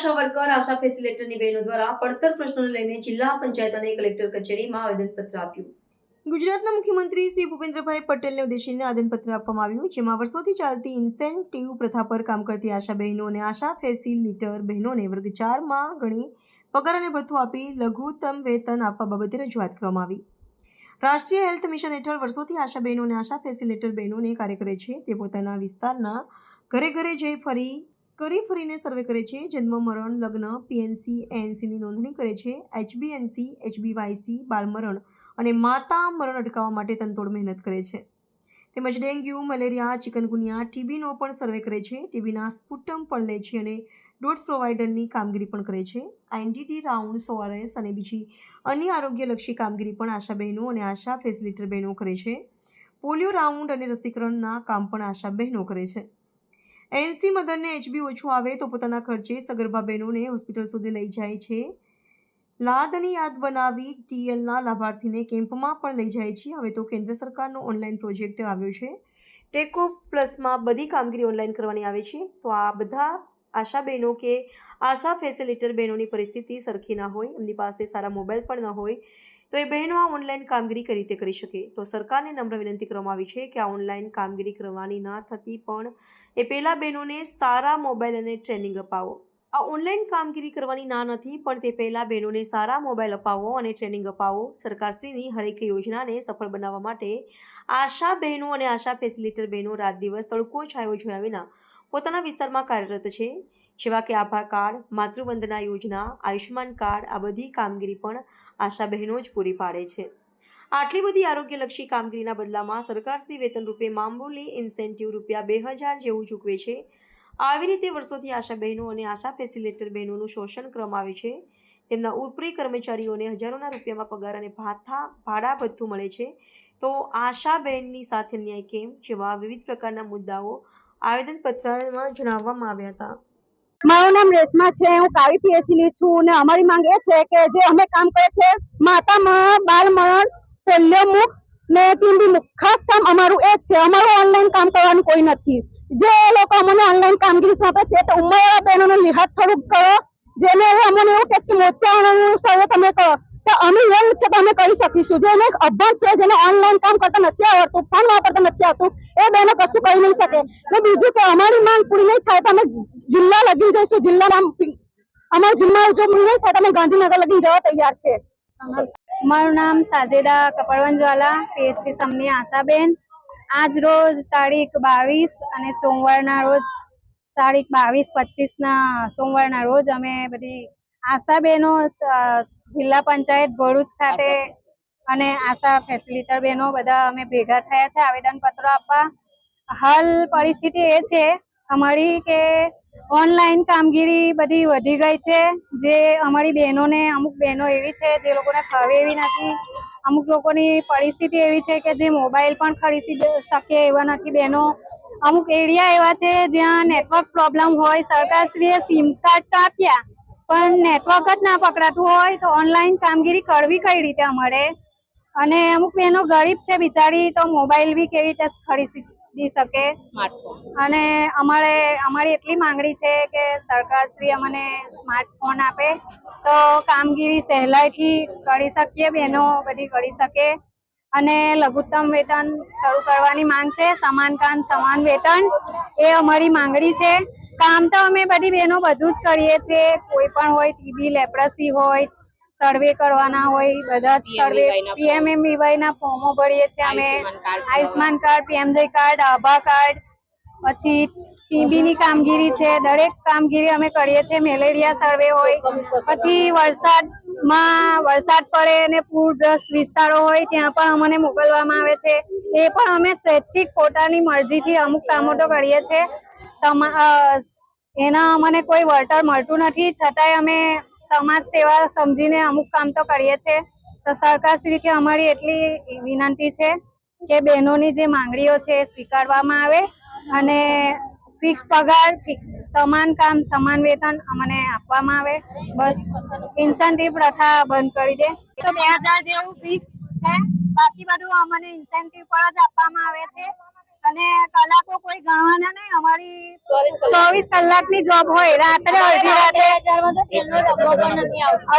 આશા worker, આશા ફેસિલેટરની બહેનો દ્વારા પડતર પ્રશ્નોને લઈને જિલ્લા પંચાયત અને કલેક્ટર કચેરીમાં આવેદનપત્ર આપ્યું. ગુજરાતના મુખ્યમંત્રી શ્રી ભૂપેન્દ્રભાઈ પટેલને ઉદ્દેશીને આવેદનપત્ર આપવામાં આવ્યું, જેમાં વર્ષોથી ચાલતી ઇન્સેન્ટિવ પ્રથા પર કામ કરતી આશા બહેનો અને આશા ફેસિલિટર બહેનોને વર્ગ ચારમાં ગણી પગાર અને ભથ્થું આપી લઘુત્તમ વેતન આપવા બાબતે રજૂઆત કરવામાં આવી. રાષ્ટ્રીય હેલ્થ મિશન હેઠળ વર્ષોથી આશા બહેનો અને આશા ફેસિલિટર બહેનોને કાર્ય કરે છે. તે પોતાના વિસ્તારના ઘરે ઘરે જઈ ફરી કરી ફરીને સર્વે કરે છે. જન્મ, મરણ, લગ્ન પીએનસી એએનસીની નોંધણી કરે છે. એચબીએનસી એચબીવાયસી બાળમરણ અને માતા મરણ અટકાવવા માટે તનતોડ મહેનત કરે છે. તેમજ ડેન્ગ્યુ, મલેરિયા, ચિકનગુનિયા ટીબીનો પણ સર્વે કરે છે. ટીબીના સ્પુટમ પણ લે છે અને ડોટ્સ પ્રોવાઈડરની કામગીરી પણ કરે છે. આઈનડીટી રાઉન્ડ, સોઆરએસ અને બીજી અન્ય આરોગ્યલક્ષી કામગીરી પણ આશા બહેનો અને આશા ફેસિલિટર બહેનો કરે છે. પોલિયો રાઉન્ડ અને રસીકરણના કામ પણ આશા બહેનો કરે છે. એનસી મધરને એચબી ઓછું આવે તો પોતાના ખર્ચે સગર્ભા બહેનોને હોસ્પિટલ સુધી લઈ જાય છે. લાદની યાદ બનાવી ટીએલના લાભાર્થીને કેમ્પમાં પણ લઈ જાય છે. હવે તો કેન્દ્ર સરકારનો ઓનલાઈન પ્રોજેક્ટ આવ્યો છે. ટેકો પ્લસમાં બધી કામગીરી ઓનલાઈન કરવાની આવે છે. તો આ બધા આશા બહેનો કે આશા ફેસિલિટર બહેનોની પરિસ્થિતિ સરખી ના હોય, એમની પાસે સારા મોબાઈલ પણ ન હોય તો એ બહેનો આ ઓનલાઈન કામગીરી કઈ રીતે કરી શકે? તો સરકારને નમ્ર વિનંતી કરવામાં આવી છે કે આ ઓનલાઈન કામગીરી કરવાની ના થતી, પણ એ પહેલાં બહેનોને સારા મોબાઈલ અને ટ્રેનિંગ અપાવો. આ ઓનલાઈન કામગીરી કરવાની ના નથી, પણ તે પહેલાં બહેનોને સારા મોબાઈલ અપાવો અને ટ્રેનિંગ અપાવો. સરકારશ્રીની હરેક યોજનાને સફળ બનાવવા માટે આશા બહેનો અને આશા ફેસિલિટર બહેનો રાત દિવસ તડકો છાયો જોયા વિના પોતાના વિસ્તારમાં કાર્યરત છે. જેવા કે આભા કાર્ડ, માતૃવંદના યોજના, આયુષ્યમાન કાર્ડ, આ બધી કામગીરી પણ આશા બહેનો જ પૂરી પાડે છે. આટલી બધી આરોગ્યલક્ષી કામગીરીના બદલામાં સરકારશ્રી વેતન રૂપે મામૂલી ઇન્સેન્ટિવ રૂપિયા બે હજાર જેવું ચૂકવે છે. આવી રીતે વર્ષોથી આશા બહેનો અને આશા ફેસિલેટર બહેનોનું શોષણ કરવામાં આવે છે. તેમના ઉપરી કર્મચારીઓને હજારોના રૂપિયામાં પગાર અને ભાથા, ભાડા ભથ્થું મળે છે. તો આશા બહેનની સાથે ન્યાય કેમ? જેવા વિવિધ પ્રકારના મુદ્દાઓ આવેદનપત્રમાં જણાવવામાં આવ્યા હતા. મારું નામ રેશમા છે, હું કાવી પીએસસીની છું અને અમારી માંગ એ છે કે જે અમે કામ કરે છે માતામાં બાળ મરણ પોલિયો મુખ ને મુક્ત ખાસ કામ અમારું એ જ છે, અમારું ઓનલાઈન કામ કરવાનું કોઈ નથી. જે લોકો અમને ઓનલાઈન કામગીરી સોંપે છે, તો ઉંમરવાળા બહેનોનું લિહાજ થોડુંક કરો, જેને અમને એવું કહે છે કે મોતિયાનું સર્વે તમે કરો. તો અમે યંગ છે અમે કરી શકીશું. જેને અભ્યાસ છે, જેને ઓનલાઈન કામ કરતા નથી આવડતું ફોન વાપરતા નથી આવતું એ બહેનો કશું કરી નહીં શકે. ને બીજું કે અમારી માંગ પૂરી નહીં થાય તો અમે જિલ્લા લગી જઈશું. જિલ્લામાં અમારા જિલ્લા જો પૂરી નહીં થાય તો અમે ગાંધીનગર લગી જવા તૈયાર છે. મારું નામ સાજેડા કપડવંજવાલા પીએચસી સમની આશાબેન. આજ રોજ તારીખ બાવીસ અને સોમવારના રોજ, તારીખ બાવીસ પચીસના સોમવારના રોજ અમે બધી આશાબેનો જિલ્લા પંચાયત ભરૂચ ખાતે અને આશા ફેસિલિટર બહેનો બધા અમે ભેગા થયા છે. આવેદનપત્ર આપવા. હાલ પરિસ્થિતિ એ છે અમારી કે ઓનલાઈન કામગીરી બધી વધી ગઈ છે. જે અમારી બહેનોને અમુક બહેનો એવી છે જે લોકોને ફાવે એવી નથી. અમુક લોકોની પરિસ્થિતિ એવી છે કે જે મોબાઈલ પણ ખરીદી શકે એવા નથી બહેનો. અમુક એરિયા એવા છે જ્યાં નેટવર્ક પ્રોબ્લેમ હોય. સરકારશ્રીએ સિમ કાર્ડ તો આપ્યા. પણ નેટવર્ક જ ના પકડાતું હોય તો ઓનલાઈન કામગીરી કરવી કઈ રીતે અમારે? અને અમુક બહેનો ગરીબ છે બિચારી તો મોબાઈલ બી કેવી રીતે ખરીદી શકે? અને અમારે અમારી એટલી માંગણી છે કે સરકારશ્રી અમને સ્માર્ટફોન આપે તો કામગીરી સહેલાઈથી કરી શકીએ બહેનો બધી કરી શકે. અને લઘુત્તમ વેતન શરૂ કરવાની માંગ છે સમાન કામ સમાન વેતન એ અમારી માંગણી છે. કામ તો અમે બધી બહેનો બધું જ કરીએ છીએ. કોઈ પણ હોય ટીબી લેપ્રસી હોય સર્વે કરવાના હોય બધા જ સર્વે પીએમએમવીવાય ના ફોર્મો ભરીએ છીએ અમે. Ayushman card PMJAY card Abha card પછી ટીબી ની કામગીરી છે. દરેક કામગીરી અમે કરીએ છીએ. મેલેરિયા સર્વે હોય પછી વરસાદમાં વરસાદ પડે અને પૂરગ્રસ્ત વિસ્તારો હોય ત્યાં પણ અમને મોકલવામાં આવે છે. એ પણ અમે સ્વૈચ્છિક પોતાની મરજીથી અમુક કામો તો કરીએ છીએ. સમા અ, એના અમને કોઈ વળતર મળતું નથી. છતાંય અમે સમાજ સેવા સમજીને અમુક કામ તો કરીએ છીએ તો સરકારશ્રીથી અમારી એટલી વિનંતી છે કે બહેનોની જે માંગણીઓ છે એ સ્વીકારવામાં આવે અને ફિક્સ પગાર ફિક્સ સમાન કામ સમાન વેતન અમને આપવામાં આવે. બસ ઇન્સેન્ટિવ પ્રથા બંધ કરી દે. તો બે હજાર જેવું ફિક્સ છે. બાકી બધું અમને ઇન્સેન્ટિવ પર જ આપવામાં આવે છે. અને કલાકો કોઈ ગણવાના નહીં અમારી ચોવીસ કલાકની જોબ હોય રાત્રે અડધી રાતે વિસ્તારમાં તો તેલનો ડબ્બો પણ નથી આવતો.